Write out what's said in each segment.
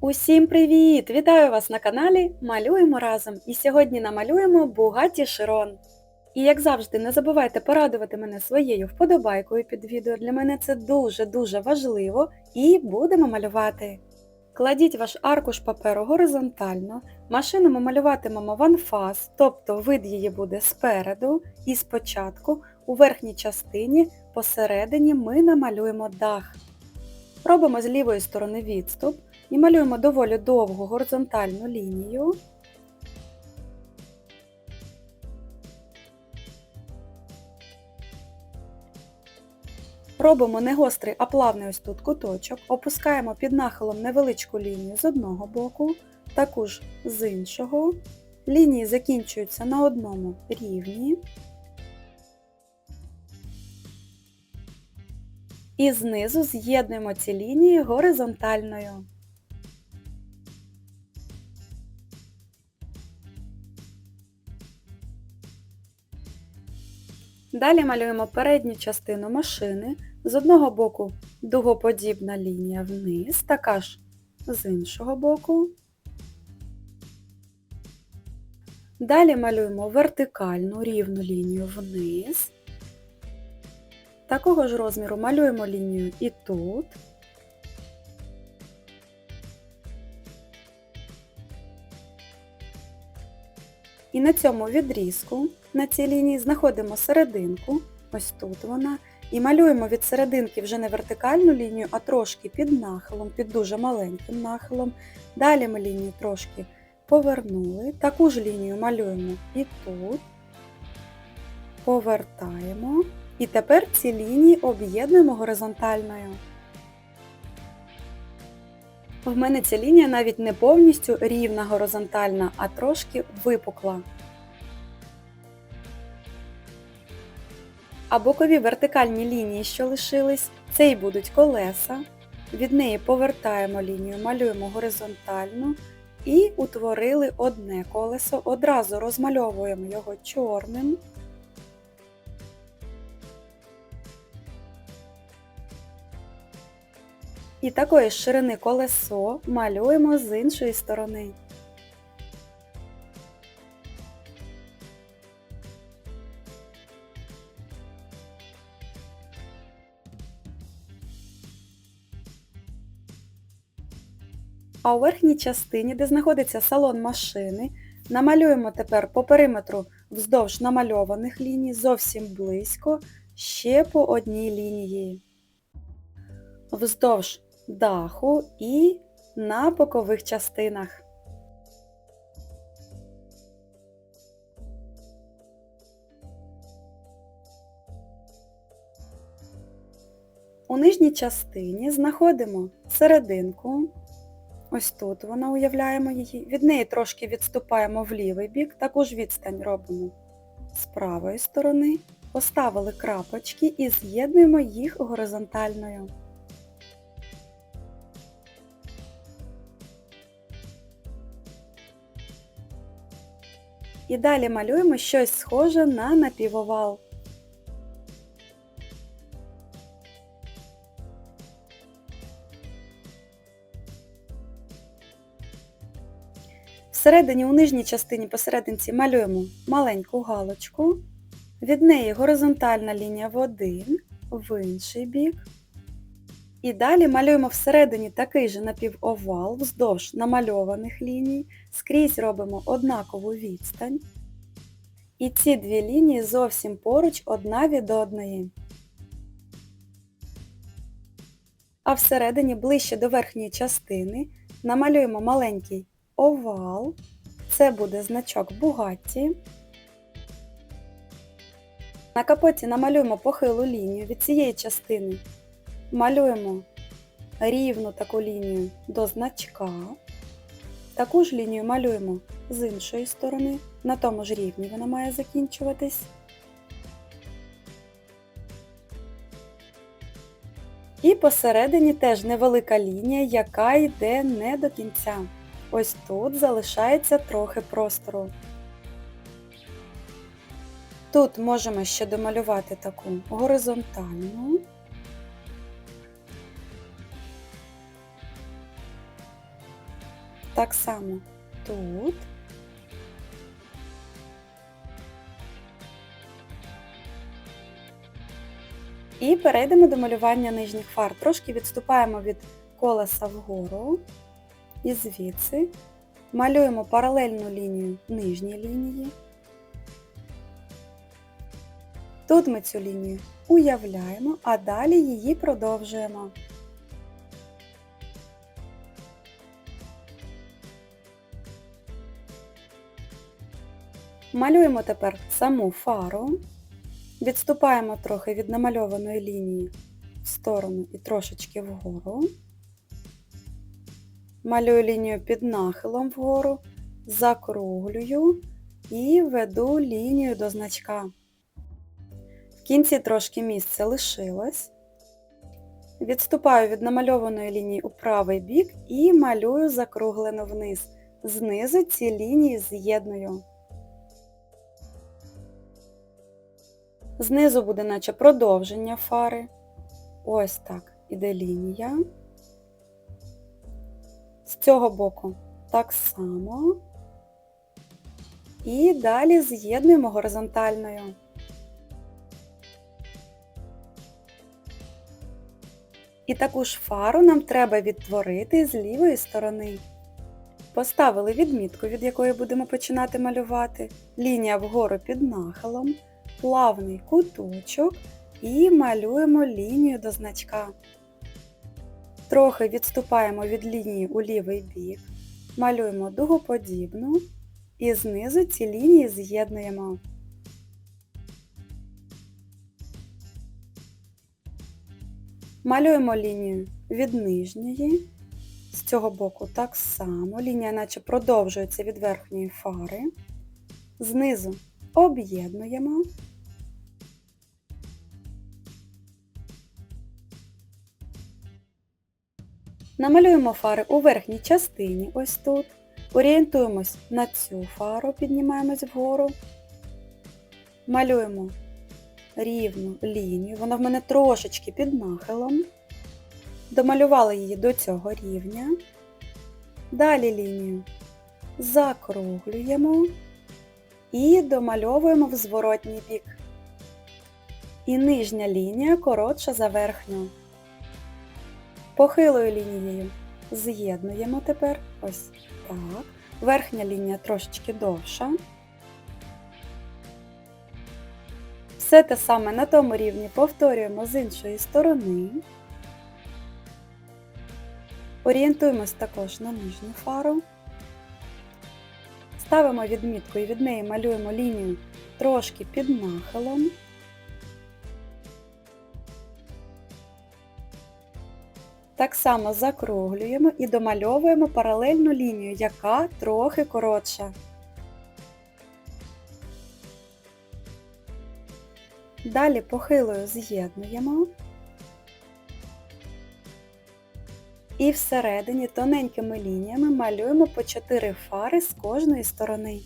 Усім привіт! Вітаю вас на каналі Малюємо разом! І сьогодні намалюємо Бугаті Широн. І як завжди, не забувайте порадувати мене своєю вподобайкою під відео. Для мене це дуже-дуже важливо і будемо малювати. Кладіть ваш аркуш паперу горизонтально. Машину ми малюватимемо в анфас, тобто вид її буде спереду і спочатку, у верхній частині, посередині ми намалюємо дах. Робимо з лівої сторони відступ і малюємо доволі довгу горизонтальну лінію. Робимо не гострий, а плавний ось тут куточок, опускаємо під нахилом невеличку лінію з одного боку, також з іншого. Лінії закінчуються на одному рівні. І знизу з'єднуємо ці лінії горизонтальною. Далі малюємо передню частину машини. З одного боку дугоподібна лінія вниз, така ж з іншого боку. Далі малюємо вертикальну рівну лінію вниз. Такого ж розміру малюємо лінію і тут. І на цьому відрізку, на цій лінії, знаходимо серединку, ось тут вона, і малюємо від серединки вже не вертикальну лінію, а трошки під нахилом, під дуже маленьким нахилом. Далі ми лінію трошки повернули. Таку ж лінію малюємо і тут, повертаємо. І тепер ці лінії об'єднуємо горизонтальною. В мене ця лінія навіть не повністю рівна горизонтальна, а трошки випукла. А бокові вертикальні лінії, що лишились, це й будуть колеса. Від неї повертаємо лінію, малюємо горизонтальну і утворили одне колесо. Одразу розмальовуємо його чорним. І такої ширини колесо малюємо з іншої сторони. А у верхній частині, де знаходиться салон машини, намалюємо тепер по периметру вздовж намальованих ліній зовсім близько, ще по одній лінії. Вздовж даху і на бокових частинах. У нижній частині знаходимо серединку. Ось тут вона уявляємо її. Від неї трошки відступаємо в лівий бік, таку ж відстань робимо з правої сторони. Поставили крапочки і з'єднуємо їх горизонтальною. І далі малюємо щось схоже на напівовал. Всередині у нижній частині посерединці малюємо маленьку галочку. Від неї горизонтальна лінія в один, в інший бік. І далі малюємо всередині такий же напівовал вздовж намальованих ліній, скрізь робимо однакову відстань. І ці дві лінії зовсім поруч одна від одної. А всередині ближче до верхньої частини намалюємо маленький овал. Це буде значок Бугатті. На капоті намалюємо похилу лінію від цієї частини малюємо рівну таку лінію до значка. Таку ж лінію малюємо з іншої сторони, на тому ж рівні вона має закінчуватись. І посередині теж невелика лінія, яка йде не до кінця. Ось тут залишається трохи простору. Тут можемо ще домалювати таку горизонтальну. Так само тут. І перейдемо до малювання нижніх фар. Трошки відступаємо від колеса вгору і звідси малюємо паралельну лінію нижній лінії. Тут ми цю лінію уявляємо, а далі її продовжуємо. Малюємо тепер саму фару, відступаємо трохи від намальованої лінії в сторону і трошечки вгору. Малюю лінію під нахилом вгору, закруглюю і веду лінію до значка. В кінці трошки місце лишилось. Відступаю від намальованої лінії у правий бік і малюю закруглену вниз. Знизу ці лінії з'єдную. Знизу буде наче продовження фари. Ось так іде лінія. З цього боку так само. І далі з'єднуємо горизонтальною. І таку ж фару нам треба відтворити з лівої сторони. Поставили відмітку, від якої будемо починати малювати, лінія вгору під нахилом, плавний куточок і малюємо лінію до значка. Трохи відступаємо від лінії у лівий бік, малюємо дугоподібну і знизу ці лінії з'єднуємо. Малюємо лінію від нижньої, з цього боку так само, лінія наче продовжується від верхньої фари, знизу об'єднуємо. Намалюємо фари у верхній частині, ось тут. Орієнтуємось на цю фару, піднімаємось вгору. Малюємо рівну лінію, вона в мене трошечки під нахилом. Домалювали її до цього рівня. Далі лінію закруглюємо і домальовуємо в зворотній бік. І нижня лінія коротша за верхню. Похилою лінією з'єднуємо тепер ось так. Верхня лінія трошечки довша. Все те саме на тому рівні повторюємо з іншої сторони. Орієнтуємось також на нижню фару. Ставимо відмітку і від неї малюємо лінію трошки під нахилом. Так само закруглюємо і домальовуємо паралельну лінію, яка трохи коротша. Далі похилою з'єднуємо. І всередині тоненькими лініями малюємо по 4 фари з кожної сторони.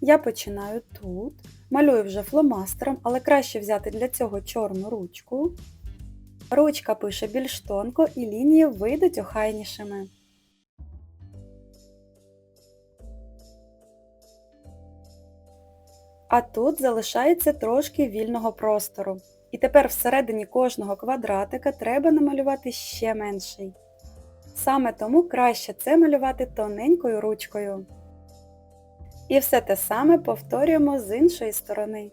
Я починаю тут. Малюю вже фломастером, але краще взяти для цього чорну ручку. Ручка пише більш тонко і лінії вийдуть охайнішими. А тут залишається трошки вільного простору. І тепер всередині кожного квадратика треба намалювати ще менший. Саме тому краще це малювати тоненькою ручкою. І все те саме повторюємо з іншої сторони.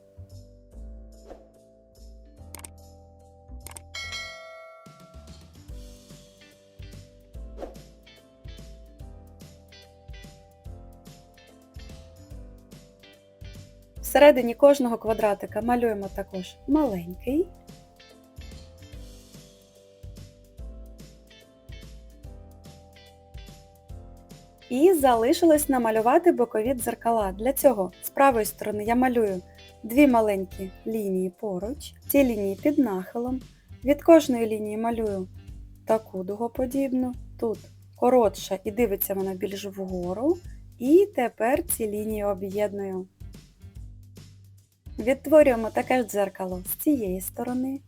Всередині кожного квадратика малюємо також маленький. І залишилось намалювати бокові дзеркала. Для цього з правої сторони я малюю дві маленькі лінії поруч, ці лінії під нахилом. Від кожної лінії малюю таку дугоподібну, тут коротша і дивиться вона більш вгору. І тепер ці лінії об'єдную. Відтворюємо таке ж дзеркало з цієї сторони,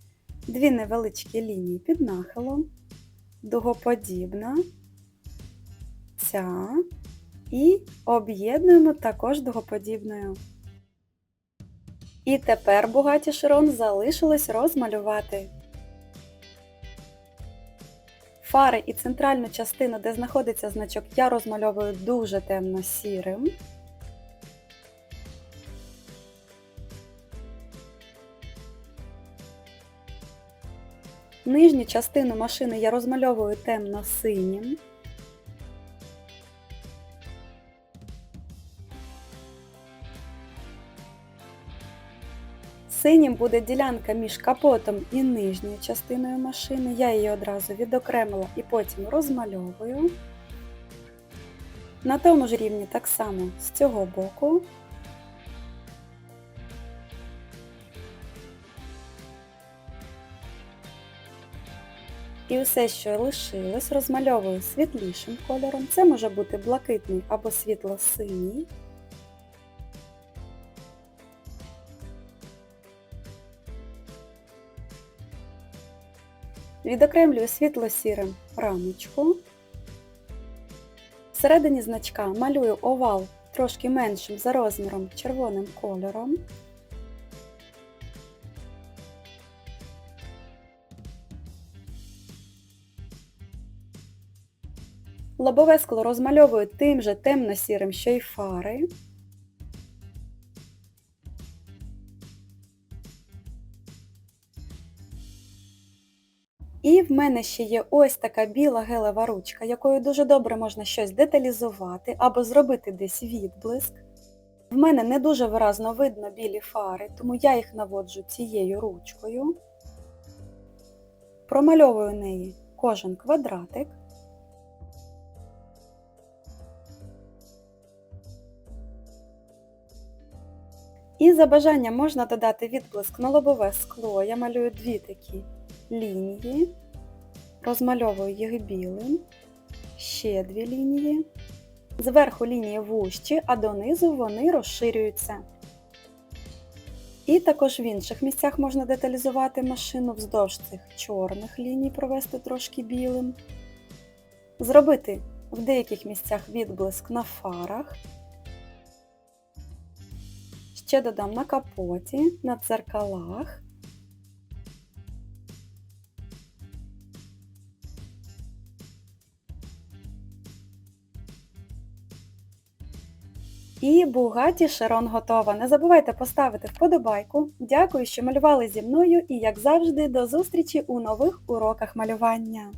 дві невеличкі лінії під нахилом, дугоподібна, ця і об'єднуємо також дугоподібною. І тепер Бугаті Широн залишилось розмалювати. Фари і центральну частину, де знаходиться значок, я розмальовую дуже темно-сірим. Нижню частину машини я розмальовую темно-синім. Синім буде ділянка між капотом і нижньою частиною машини. Я її одразу відокремила і потім розмальовую. На тому ж рівні так само з цього боку. І все, що лишилось, розмальовую світлішим кольором. Це може бути блакитний або світло-синій. Відокремлюю світло-сірим рамочку. Всередині значка малюю овал трошки меншим за розміром червоним кольором. Лобове скло розмальовую тим же темно-сірим, що й фари. І в мене ще є ось така біла гелева ручка, якою дуже добре можна щось деталізувати або зробити десь відблиск. В мене не дуже виразно видно білі фари, тому я їх наводжу цією ручкою. Промальовую неї кожен квадратик. І за бажанням можна додати відблиск на лобове скло. Я малюю дві такі лінії, розмальовую їх білим, ще дві лінії. Зверху лінії вущі, а донизу вони розширюються. І також в інших місцях можна деталізувати машину вздовж цих чорних ліній, провести трошки білим. Зробити в деяких місцях відблиск на фарах. Ще додам на капоті, на дзеркалах. І Бугаті Шерон готова. Не забувайте поставити вподобайку. Дякую, що малювали зі мною і, як завжди, до зустрічі у нових уроках малювання.